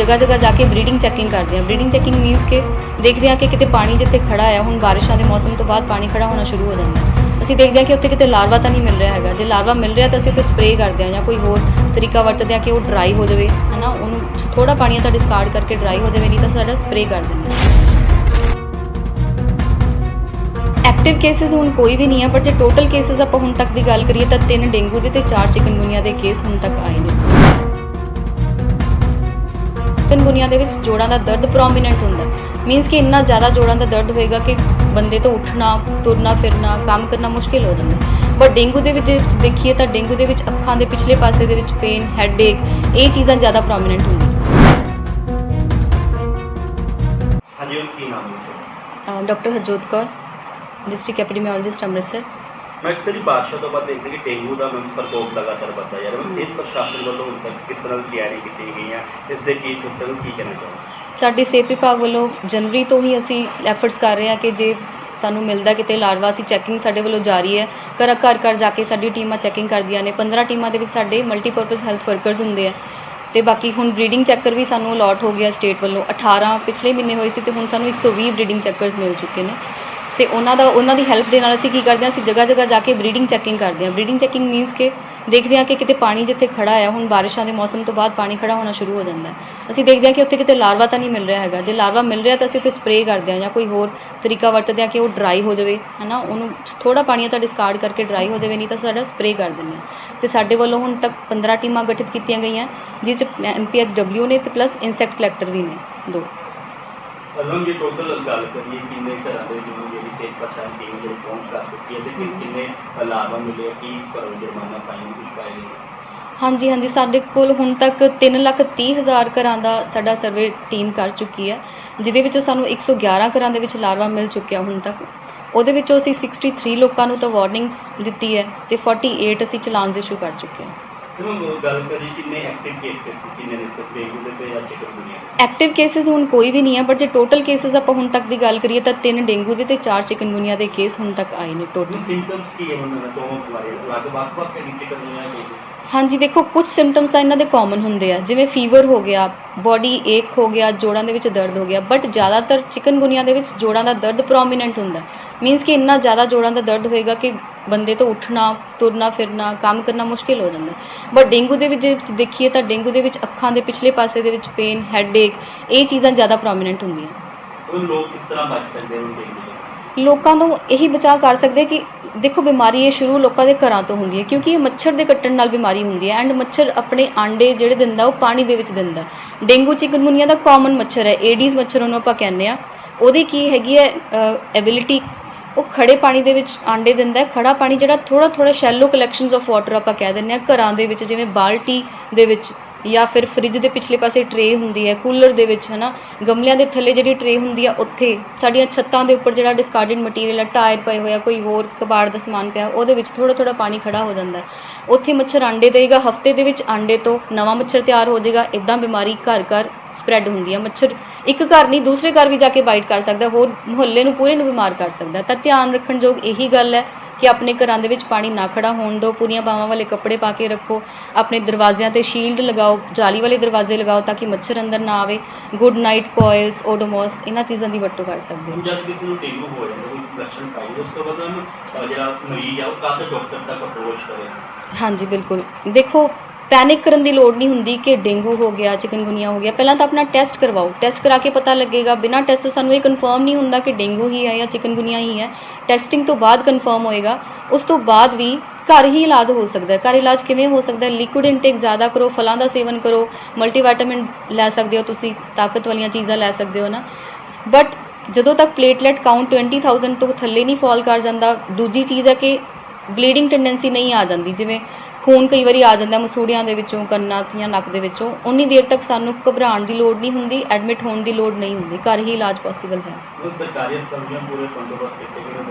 ਜਗ੍ਹਾ ਜਗ੍ਹਾ ਜਾ ਕੇ ਬਰੀਡਿੰਗ ਚੈਕਿੰਗ ਕਰਦੇ ਆ। ਬਰੀਡਿੰਗ ਚੈਕਿੰਗ ਮੀਨਸ ਕਿ ਦੇਖਦੇ ਆ ਕਿ ਕਿਤੇ ਪਾਣੀ ਜਿੱਥੇ ਖੜਾ ਹੈ ਹੁਣ ਬਾਰਿਸ਼ਾਂ ਦੇ ਮੌਸਮ ਤੋਂ ਬਾਅਦ ਪਾਣੀ ਖੜਾ ਹੋਣਾ ਸ਼ੁਰੂ ਹੋ ਜਾਂਦਾ ਅਸੀਂ ਦੇਖਦੇ ਆ ਕਿ ਉੱਥੇ ਕਿਤੇ ਲਾਰਵਾ ਤਾਂ ਨਹੀਂ ਮਿਲ ਰਿਹਾ ਹੈਗਾ। ਜੇ ਲਾਰਵਾ ਮਿਲ ਰਿਹਾ ਤਾਂ ਅਸੀਂ ਉੱਥੇ ਸਪਰੇਅ ਕਰਦੇ ਆ ਜਾਂ ਕੋਈ ਹੋਰ ਤਰੀਕਾ ਵਰਤਦੇ ਆ ਕਿ ਉਹ ਡਰਾਈ ਹੋ ਜਾਵੇ, ਹਨਾ? ਉਹਨੂੰ ਥੋੜਾ ਪਾਣੀ ਤਾਂ ਡਿਸਕਾਰਡ ਕਰਕੇ ਡਰਾਈ ਹੋ ਜਾਵੇ, ਨਹੀਂ ਤਾਂ ਸਾਡਾ ਸਪਰੇਅ ਕਰ ਦਿੰਦੇ ਐਕਟਿਵ ਕੇਸਿਸ ਹੁਣ ਕੋਈ ਵੀ ਨਹੀਂ ਹੈ ਪਰ ਜੇ ਟੋਟਲ ਕੇਸਿਸ ਆਪਾਂ ਹੁਣ ਤੱਕ ਦੀ ਗੱਲ ਕਰੀਏ ਤਾਂ ਤਿੰਨ ਡੇਂਗੂ ਦੇ ਤੇ ਚਾਰ ਚਿਕਨਗੁਨੀਆ ਦੇ ਕੇਸ ਹੁਣ ਤੱਕ ਆਏ ਨੇ। ਚਿਕਨਗੁਨੀਆ ਦੇ ਵਿੱਚ ਜੋੜਾਂ ਦਾ ਦਰਦ ਪ੍ਰੋਮਿਨੈਂਟ ਹੁੰਦਾ ਮੀਨਸ ਕਿ ਇੰਨਾ ਜ਼ਿਆਦਾ ਜੋੜਾਂ ਦਾ ਦਰਦ ਹੋਏਗਾ ਕਿ ਬੰਦੇ ਤੋਂ ਉੱਠਣਾ ਤੁਰਨਾ ਫਿਰਨਾ ਕੰਮ ਕਰਨਾ ਮੁਸ਼ਕਿਲ ਹੋ ਜਾਂਦਾ ਬਟ ਡੇਂਗੂ ਦੇ ਵਿੱਚ ਦੇਖੀਏ ਤਾਂ ਡੇਂਗੂ ਦੇ ਵਿੱਚ ਅੱਖਾਂ ਦੇ ਪਿਛਲੇ ਪਾਸੇ ਦੇ ਵਿੱਚ ਪੇਨ ਹੈਡੇਕ ਇਹ ਚੀਜ਼ਾਂ ਜ਼ਿਆਦਾ ਪ੍ਰੋਮਿਨੈਂਟ ਹੁੰਦੀਆਂ ਹਾਂਜੀ ਉਹ ਕੀ ਨਾਮ ਹੈ? Doctor Harjot Kaur district epidemiologist Amritsar. ਮੈਂ ਅਕਸਰ ਹੀ ਬਾਰਿਸ਼ਾਂ ਤੋਂ ਬਾਅਦ ਦੇਖਦੇ ਕਿ ਡੇਂਗੂ ਦਾ ਮੈਮ ਪ੍ਰਕੋਪ ਲਗਾਤਾਰ ਵੱਧਦਾ ਜਾ ਰਿਹਾ। ਹੈ ਸਿਹਤ ਪ੍ਰਸ਼ਾਸਨ ਵੱਲੋਂ ਹੁਣ ਤੱਕ ਕਿਸ ਤਰ੍ਹਾਂ ਦੀ ਤਿਆਰੀ ਕੀਤੀ ਗਈ ਹੈ ਇਸ ਦੇ ਕੀ ਸਿਸਟਮ ਕੀ ਕਹਿਣਾ ਚਾਹੁੰਦੇ ਸਾਡੇ ਸਿਹਤ ਵਿਭਾਗ ਵੱਲੋਂ ਜਨਵਰੀ ਤੋਂ ਹੀ ਅਸੀਂ ਐਫਰਟਸ ਕਰ ਰਹੇ ਹਾਂ ਕਿ ਜੇ ਸਾਨੂੰ ਮਿਲਦਾ ਕਿਤੇ ਲਾਰਵਾ ਅਸੀਂ ਚੈਕਿੰਗ ਸਾਡੇ ਵੱਲੋਂ ਜਾਰੀ ਹੈ। ਘਰ ਘਰ ਘਰ ਜਾ ਕੇ ਸਾਡੀ ਟੀਮਾਂ ਚੈਕਿੰਗ ਕਰਦੀਆਂ ਨੇ। 15 ਟੀਮਾਂ ਦੇ ਵਿੱਚ ਸਾਡੇ ਮਲਟੀਪਰਪਸ ਹੈਲਥ ਵਰਕਰਸ ਹੁੰਦੇ ਆ। ਤੇ ਬਾਕੀ ਹੁਣ ਬਰੀਡਿੰਗ ਚੈੱਕਰ ਵੀ ਸਾਨੂੰ ਅਲਾਟ ਹੋ ਗਿਆ ਸਟੇਟ ਵੱਲੋਂ। 18 ਪਿਛਲੇ ਮਹੀਨੇ ਹੋਏ ਸੀ ਤੇ ਹੁਣ ਸਾਨੂੰ 120 ਬਰੀਡਿੰਗ ਚੈੱਕਰਸ ਮਿਲ ਚੁੱਕੇ ਨੇ। ਤੇ ਉਹਨਾਂ ਦਾ ਉਹਨਾਂ ਦੀ ਹੈਲਪ ਦੇ ਨਾਲ ਅਸੀਂ ਕੀ ਕਰਦੇ ਹਾਂ, ਅਸੀਂ ਜਗ੍ਹਾ ਜਗ੍ਹਾ ਜਾ ਕੇ ਬਰੀਡਿੰਗ ਚੈਕਿੰਗ ਕਰਦੇ ਹਾਂ। ਬਰੀਡਿੰਗ ਚੈਕਿੰਗ ਮੀਨਸ ਕਿ ਦੇਖਦੇ ਹਾਂ ਕਿ ਕਿਤੇ ਪਾਣੀ ਜਿੱਥੇ ਖੜਾ ਹੈ ਹੁਣ ਬਾਰਿਸ਼ਾਂ ਦੇ ਮੌਸਮ ਤੋਂ ਬਾਅਦ ਪਾਣੀ ਖੜਾ ਹੋਣਾ ਸ਼ੁਰੂ ਹੋ ਜਾਂਦਾ ਹੈ। ਅਸੀਂ ਦੇਖਦੇ ਹਾਂ ਕਿ ਉੱਥੇ ਕਿਤੇ ਲਾਰਵਾ ਤਾਂ ਨਹੀਂ ਮਿਲ ਰਿਹਾ ਹੈਗਾ। ਜੇ ਲਾਰਵਾ ਮਿਲ ਰਿਹਾ ਤਾਂ ਅਸੀਂ ਉੱਥੇ ਸਪਰੇਅ ਕਰਦੇ ਹਾਂ ਜਾਂ ਕੋਈ ਹੋਰ ਤਰੀਕਾ ਵਰਤਦੇ ਹਾਂ ਕਿ ਉਹ ਡਰਾਈ ਹੋ ਜਾਵੇ, ਹਨਾ? ਉਹਨੂੰ ਥੋੜਾ ਪਾਣੀ ਤਾਂ ਡਿਸਕਾਰਡ ਕਰਕੇ ਡਰਾਈ ਹੋ ਜਾਵੇ, ਨਹੀਂ ਤਾਂ ਸਾਡਾ ਸਪਰੇਅ ਕਰ ਦਿੰਦੇ ਹਾਂ। ਤੇ ਸਾਡੇ ਵੱਲੋਂ ਹੁਣ ਤੱਕ 15 ਟੀਮਾਂ ਗਠਿਤ ਕੀਤੀਆਂ ਗਈਆਂ ਜਿਸ ਚ ਐਮਪੀਐਚਡਬਲਿਊ ਨੇ ਤੇ ਪਲੱਸ ਇਨਸੈਕਟ ਕਲੈਕਟਰ ਵੀ ਨੇ, ਦੋ। ਅਲਮ ਜੇ ਟੋਟਲ ਗੱਲ ਕਰੀਏ ਕਿੰਨੇ ਘਰਾਂ ਦੇ ਜਿਹਨੂੰ ਜਿਹੜੀ ਸਿਹਤ ਪ੍ਰਸ਼ਾਸਨ ਟੀਮ ਜਿਹੜੀ ਪਹੁੰਚ ਕਰ ਚੁੱਕੀ ਹੈ ਤੇ ਕਿਸ ਕਿੰਨੇ ਲਾਭਾਂ ਮਿਲੇ, ਕੀ ਕਰੋ ਜੁਰਮਾਨਾ ਫਾਈਨ ਕੁਝ ਪਾਏ ਗਏ ਹਾਂਜੀ ਹਾਂਜੀ, ਸਾਡੇ ਕੋਲ ਹੁਣ ਤੱਕ ਤਿੰਨ ਲੱਖ ਤੀਹ ਹਜ਼ਾਰ ਘਰਾਂ ਦਾ ਸਾਡਾ ਸਰਵੇ ਟੀਮ ਕਰ ਚੁੱਕੀ ਹੈ, ਜਿਹਦੇ ਵਿੱਚੋਂ ਸਾਨੂੰ 111 ਘਰਾਂ ਦੇ ਵਿੱਚ ਲਾਰਵਾ ਮਿਲ ਚੁੱਕਿਆ ਹੁਣ ਤੱਕ। ਉਹਦੇ ਵਿੱਚੋਂ ਅਸੀਂ 63 ਲੋਕਾਂ ਨੂੰ ਤਾਂ ਵਾਰਨਿੰਗਸ ਦਿੱਤੀ ਹੈ ਤੇ 48 ਅਸੀਂ ਚਲਾਨਸ ਇਸ਼ੂ ਕਰ ਚੁੱਕੇ ਹਾਂ। ਗੱਲ ਕਿੰਨੇ ਐਕਟਿਵ ਕੇਸ ਕਿੰਨੇ ਨੇ ਤੇ ਜਾਂ ਐਕਟਿਵ ਕੇਸਿਸ ਹੁਣ ਕੋਈ ਵੀ ਨਹੀਂ ਹੈ ਬਟ ਜੇ ਟੋਟਲ ਕੇਸਿਸ ਆਪਾਂ ਹੁਣ ਤੱਕ ਦੀ ਗੱਲ ਕਰੀਏ ਤਾਂ ਤਿੰਨ ਡੇਂਗੂ ਦੇ ਤੇ ਚਾਰ ਚਿਕਨਗੁਨੀਆ ਦੇ ਕੇਸ ਹੁਣ ਤੱਕ ਆਏ ਨੇ ਟੋਟਲ ਸਿੰਪਟਮਸ ਕੀ ਹੈ ਉਹਨਾਂ ਦੇ? ਦੋਵਾਂ ਬਿਮਾਰੀ ਅਲੱਗ ਵੱਖ ਵੱਖ ਹੈ ਚਿਕਨਗੁਨੀਆ ਦੇ ਹਾਂਜੀ ਦੇਖੋ ਕੁਝ ਸਿੰਪਟਮਸ ਤਾਂ ਇਹਨਾਂ ਦੇ ਕਾਮਨ ਹੁੰਦੇ ਆ। ਜਿਵੇਂ ਫੀਵਰ ਹੋ ਗਿਆ ਬਾਡੀ ਏਕ ਹੋ ਗਿਆ ਜੋੜਾਂ ਦੇ ਵਿੱਚ ਦਰਦ ਹੋ ਗਿਆ। ਬਟ ਜ਼ਿਆਦਾਤਰ ਚਿਕਨਗੁਨੀਆ ਦੇ ਵਿੱਚ ਜੋੜਾਂ ਦਾ ਦਰਦ ਪ੍ਰੋਮਿਨੈਂਟ ਹੁੰਦਾ। ਮੀਨਸ ਕਿ ਇੰਨਾ ਜ਼ਿਆਦਾ ਜੋੜਾਂ ਦਾ ਦਰਦ ਹੋਏਗਾ ਕਿ ਬੰਦੇ ਤੋਂ ਉੱਠਣਾ ਤੁਰਨਾ ਫਿਰਨਾ ਕੰਮ ਕਰਨਾ ਮੁਸ਼ਕਿਲ ਹੋ ਜਾਂਦਾ। ਬਟ ਡੇਂਗੂ ਦੇ ਵਿੱਚ ਜੇ ਦੇਖੀਏ ਤਾਂ ਡੇਂਗੂ ਦੇ ਵਿੱਚ ਅੱਖਾਂ ਦੇ ਪਿਛਲੇ ਪਾਸੇ ਦੇ ਵਿੱਚ ਪੇਨ ਹੈਡੇਕ ਇਹ ਚੀਜ਼ਾਂ ਜ਼ਿਆਦਾ ਪ੍ਰੋਮਿਨੈਂਟ ਹੁੰਦੀਆਂ। ਉਹ ਲੋਕ ਕਿਸ ਤਰ੍ਹਾਂ ਬਚ ਸਕਦੇ ਤੋਂ? ਲੋਕਾਂ ਨੂੰ ਇਹੀ ਬਚਾਅ ਕਰ ਸਕਦੇ ਕਿ ਦੇਖੋ, ਬਿਮਾਰੀ ਇਹ ਸ਼ੁਰੂ ਲੋਕਾਂ ਦੇ ਘਰਾਂ ਤੋਂ ਹੁੰਦੀ ਹੈ, ਕਿਉਂਕਿ ਇਹ ਮੱਛਰ ਦੇ ਕੱਟਣ ਨਾਲ ਬਿਮਾਰੀ ਹੁੰਦੀ ਹੈ ਐਂਡ ਮੱਛਰ ਆਪਣੇ ਆਂਡੇ ਜਿਹੜੇ ਦਿੰਦਾ, ਉਹ ਪਾਣੀ ਦੇ ਵਿੱਚ ਦਿੰਦਾ। ਡੇਂਗੂ ਚਿਕਨਗੁਨੀਆ ਦਾ ਕਾਮਨ ਮੱਛਰ ਹੈ ਏਡੀਜ਼ ਮੱਛਰ ਉਹਨੂੰ ਆਪਾਂ ਕਹਿੰਦੇ ਆ। ਉਹਦੀ ਕੀ ਹੈਗੀ ਹੈ ਐਬਿਲਿਟੀ ਉਹ ਖੜੇ ਪਾਣੀ ਦੇ ਵਿੱਚ ਆਂਡੇ ਦਿੰਦਾ ਹੈ। ਖੜਾ ਪਾਣੀ ਜਿਹੜਾ ਥੋੜਾ ਥੋੜਾ ਸ਼ੈਲੋ ਕਲੈਕਸ਼ਨਸ ਆਫ ਵਾਟਰ ਆਪਾਂ ਕਹਿ ਦਿੰਦੇ ਆ, ਘਰਾਂ ਦੇ ਵਿੱਚ, ਜਿਵੇਂ ਬਾਲਟੀ ਦੇ ਵਿੱਚ। ਜਾਂ ਫਿਰ ਫ੍ਰਿਜ ਦੇ ਪਿਛਲੇ ਪਾਸੇ ਟਰੇ ਹੁੰਦੀ ਹੈ ਕੂਲਰ ਦੇ ਵਿੱਚ, ਹਨਾ? ਗਮਲਿਆਂ ਦੇ ਥੱਲੇ ਜਿਹੜੀ ਟਰੇ ਹੁੰਦੀ ਆ, ਉੱਥੇ ਸਾਡੀਆਂ ਛੱਤਾਂ ਦੇ ਉੱਪਰ ਜਿਹੜਾ ਡਿਸਕਾਰਡਡ ਮਟੀਰੀਅਲ ਆ ਟਾਇਰ ਪਏ ਹੋਇਆ ਕੋਈ ਹੋਰ ਕਬਾੜ ਦਾ ਸਮਾਨ ਪਿਆ, ਉਹਦੇ ਵਿੱਚ ਥੋੜਾ ਥੋੜਾ ਪਾਣੀ ਖੜਾ ਹੋ ਜਾਂਦਾ ਉੱਥੇ ਮੱਛਰ ਆਂਡੇ ਦੇਗਾ, ਹਫ਼ਤੇ ਦੇ ਵਿੱਚ ਆਂਡੇ ਤੋਂ ਨਵਾਂ ਮੱਛਰ ਤਿਆਰ ਹੋ ਜਾਏਗਾ ਇਦਾਂ ਬਿਮਾਰੀ ਘਰ ਘਰ ਸਪਰੈਡ ਹੁੰਦੀ ਹੈ ਮੱਛਰ ਇੱਕ ਘਰ ਨਹੀਂ, ਦੂਸਰੇ ਘਰ ਵੀ ਜਾ ਕੇ ਬਾਈਟ ਕਰ ਸਕਦਾ, ਹੋਰ ਮੁਹੱਲੇ ਨੂੰ, ਪੂਰੇ ਨੂੰ ਬਿਮਾਰ ਕਰ ਸਕਦਾ। ਤਾਂ ਧਿਆਨ ਰੱਖਣ ਯੋਗ ਇਹੀ ਗੱਲ ਹੈ ਕਿ ਆਪਣੇ ਘਰਾਂ ਦੇ ਵਿੱਚ ਪਾਣੀ ਨਾ ਖੜਾ ਹੋਣ ਦਿਓ ਪੂਰੀਆਂ ਬਾਹਾਂ ਵਾਲੇ ਕੱਪੜੇ ਪਾ ਕੇ ਰੱਖੋ ਆਪਣੇ ਦਰਵਾਜ਼ਿਆਂ ਤੇ ਸ਼ੀਲਡ ਲਗਾਓ ਜਾਲੀ ਵਾਲੇ ਦਰਵਾਜ਼ੇ ਲਗਾਓ ਤਾਂ ਕਿ ਮੱਛਰ ਅੰਦਰ ਨਾ ਆਵੇ। ਗੁੱਡ ਨਾਈਟ ਕੋਇਲਸ ਓਡੋਮੋਸ ਇਹਨਾਂ ਚੀਜ਼ਾਂ ਦੀ ਵਰਤੋਂ ਕਰ ਸਕਦੇ ਹੋ। ਜਦ ਕਿਸੇ ਨੂੰ ਡੇਂਗੂ ਹੋ ਜਾਂਦਾ ਕੋਈ ਲੱਛਣ ਪਾਈ ਉਸ ਤੋਂ ਬਾਅਦ ਉਹਨੂੰ ਜਿਹੜਾ ਮਰੀਜ਼ ਆ ਉਹ ਕਦ ਡਾਕਟਰ ਤੱਕ ਅਪਰੋਚ ਕਰੇ? ਹਾਂਜੀ ਬਿਲਕੁਲ। ਦੇਖੋ ਪੈਨਿਕ ਕਰਨ ਦੀ ਲੋੜ ਨਹੀਂ ਹੁੰਦੀ ਕਿ ਡੇਂਗੂ ਹੋ ਗਿਆ, ਚਿਕਨਗੁਨੀਆ ਹੋ ਗਿਆ। ਪਹਿਲਾਂ ਤਾਂ ਆਪਣਾ ਟੈਸਟ ਕਰਵਾਓ। ਟੈਸਟ ਕਰਾ ਕੇ ਪਤਾ ਲੱਗੇਗਾ। ਬਿਨਾਂ ਟੈਸਟ ਤੋਂ ਸਾਨੂੰ ਇਹ ਕਨਫਰਮ ਨਹੀਂ ਹੁੰਦਾ ਕਿ ਡੇਂਗੂ ਹੀ ਹੈ ਜਾਂ ਚਿਕਨਗੁਨੀਆ ਹੀ ਹੈ। ਟੈਸਟਿੰਗ ਤੋਂ ਬਾਅਦ ਕਨਫਰਮ ਹੋਏਗਾ। ਉਸ ਤੋਂ ਬਾਅਦ ਵੀ ਘਰ ਹੀ ਇਲਾਜ ਹੋ ਸਕਦਾ ਹੈ। ਘਰ ਇਲਾਜ ਕਿਵੇਂ ਹੋ ਸਕਦਾ ਹੈ? ਲਿਕੁਇਡ ਇਨਟੇਕ ਜ਼ਿਆਦਾ ਕਰੋ, ਫਲਾਂ ਦਾ ਸੇਵਨ ਕਰੋ। ਮਲਟੀਵਿਟਾਮਿਨ ਲੈ ਸਕਦੇ ਹੋ ਤੁਸੀਂ, ਤਾਕਤ ਵਾਲੀਆਂ ਚੀਜ਼ਾਂ ਲੈ ਸਕਦੇ ਹੋ ਨਾ। ਬਟ ਜਦੋਂ ਤੱਕ ਪਲੇਟਲੈਟ ਕਾਊਂਟ 20000 ਤੋਂ ਥੱਲੇ ਨਹੀਂ ਫਾਲ ਕਰ ਜਾਂਦਾ, ਦੂਜੀ ਚੀਜ਼ ਹੈ ਕਿ ਬਲੀਡਿੰਗ ਟੈਂਡੈਂਸੀ ਨਹੀਂ ਆ ਜਾਂਦੀ। ਜਿਵੇਂ ਖੂਨ ਕਈ ਵਾਰੀ ਆ ਜਾਂਦਾ ਮਸੂੜਿਆਂ ਦੇ ਵਿੱਚੋਂ ਕੰਨਾਂ ਜਾਂ ਨੱਕ ਦੇ ਵਿੱਚੋਂ। ਉਨੀ ਦੇਰ ਤੱਕ ਸਾਨੂੰ ਘਬਰਾਉਣ ਦੀ ਲੋੜ ਨਹੀਂ ਹੁੰਦੀ ਐਡਮਿਟ ਹੋਣ ਦੀ ਲੋੜ ਨਹੀਂ ਹੁੰਦੀ। ਘਰ ਹੀ ਇਲਾਜ ਪੋਸੀਬਲ ਹੈ। ਸਰਕਾਰੀ ਹਸਪਤਾਲਾਂ ਪੂਰੇ ਬੰਦੋਬਸਤ ਕੀਤੇ ਗਏ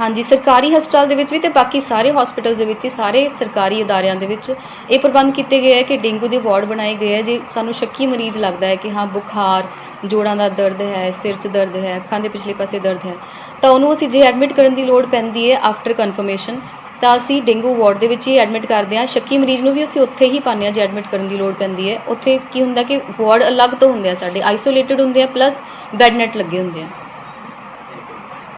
ਹਾਂਜੀ ਸਰਕਾਰੀ ਹਸਪਤਾਲ ਦੇ ਵਿੱਚ ਵੀ ਤੇ ਬਾਕੀ ਸਾਰੇ ਹਸਪੀਟਲਸ ਦੇ ਵਿੱਚ ਹੀ ਸਾਰੇ ਸਰਕਾਰੀ ਅਦਾਰਿਆਂ ਦੇ ਵਿੱਚ ਇਹ ਪ੍ਰਬੰਧ ਕੀਤੇ ਗਏ ਹੈ ਕਿ ਡੇਂਗੂ ਦੇ ਵਾਰਡ ਬਣਾਏ ਗਏ ਹੈ। ਜੇ ਸਾਨੂੰ ਸ਼ੱਕੀ ਮਰੀਜ਼ ਲੱਗਦਾ ਹੈ ਕਿ ਹਾਂ ਬੁਖਾਰ ਜੋੜਾਂ ਦਾ ਦਰਦ ਹੈ ਸਿਰ 'ਚ ਦਰਦ ਹੈ ਅੱਖਾਂ ਦੇ ਪਿਛਲੇ ਪਾਸੇ ਦਰਦ ਹੈ ਤਾਂ ਉਹਨੂੰ ਅਸੀਂ ਜੇ ਐਡਮਿਟ ਕਰਨ ਦੀ ਲੋੜ ਪੈਂਦੀ ਹੈ ਆਫਟਰ ਕਨਫਰਮੇਸ਼ਨ ਤਾਂ ਅਸੀਂ ਡੇਂਗੂ ਵਾਰਡ ਦੇ ਵਿੱਚ ਹੀ ਐਡਮਿਟ ਕਰਦੇ ਹਾਂ। ਸ਼ੱਕੀ ਮਰੀਜ਼ ਨੂੰ ਵੀ ਅਸੀਂ ਉੱਥੇ ਹੀ ਪਾਉਂਦੇ ਹਾਂ ਜੇ ਐਡਮਿਟ ਕਰਨ ਦੀ ਲੋੜ ਪੈਂਦੀ ਹੈ। ਉੱਥੇ ਕੀ ਹੁੰਦਾ ਕਿ ਵਾਰਡ ਅਲੱਗ ਤੋਂ ਹੁੰਦੇ ਆ ਸਾਡੇ ਆਈਸੋਲੇਟਡ ਹੁੰਦੇ ਆ ਪਲੱਸ ਬੈੱਡ ਨੈਟ ਲੱਗੇ ਹੁੰਦੇ ਆ।